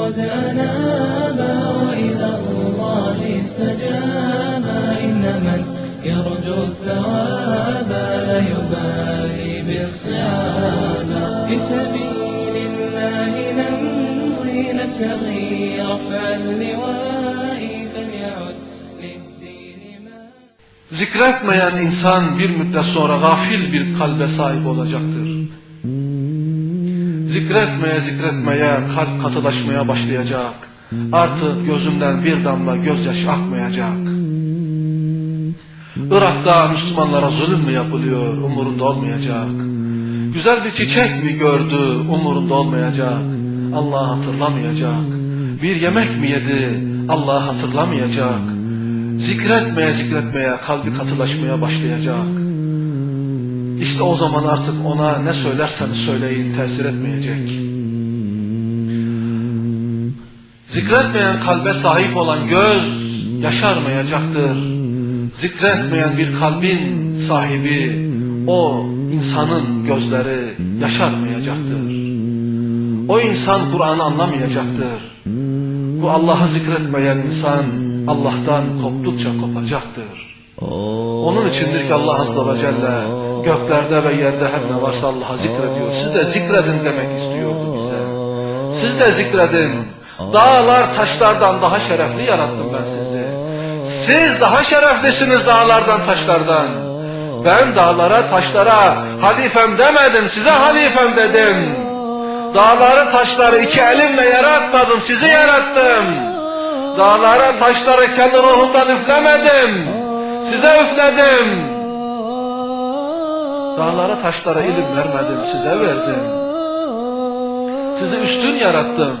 قد أنابا وإلى الله استجابا إن من يرجو الثواب لا يبالي بالصعاب في سبيل الله نمضي نبتغي رفع اللواء فليعد للدين ما Zikretmeyen insan bir müddet sonra gafil bir kalbe sahip olacaktır. Zikretmeye zikretmeye kalp katılaşmaya başlayacak. Artık gözünden bir damla gözyaşı akmayacak. Irak'ta Müslümanlara zulüm mü yapılıyor umurunda olmayacak. Güzel bir çiçek mi gördü umurunda olmayacak. Allah hatırlamayacak. Bir yemek mi yedi Allah hatırlamayacak. Zikretmeye zikretmeye kalbi katılaşmaya başlayacak. İşte o zaman artık ona ne söylerseniz söyleyin tesir etmeyecek. Zikretmeyen kalbe sahip olan göz yaşarmayacaktır. Zikretmeyen bir kalbin sahibi o insanın gözleri yaşarmayacaktır. O insan Kur'an'ı anlamayacaktır. Bu Allah'ı zikretmeyen insan Allah'tan koptukça kopacaktır. Onun içindir ki Allah Azze ve Celle göklerde ve yerde her ne varsa Allah'a zikrediyor. Siz de zikredin demek istiyordu bize. Siz de zikredin. Dağlar taşlardan daha şerefli yarattım ben sizi. Siz daha şereflisiniz dağlardan taşlardan. Ben dağlara taşlara halifem demedim size halifem dedim. Dağları taşları iki elimle yaratmadım sizi yarattım. Dağlara taşları kendi ruhumdan üflemedim. Size üfledim. Dağlara taşlara ilim vermedim size verdim. Sizi üstün yarattım.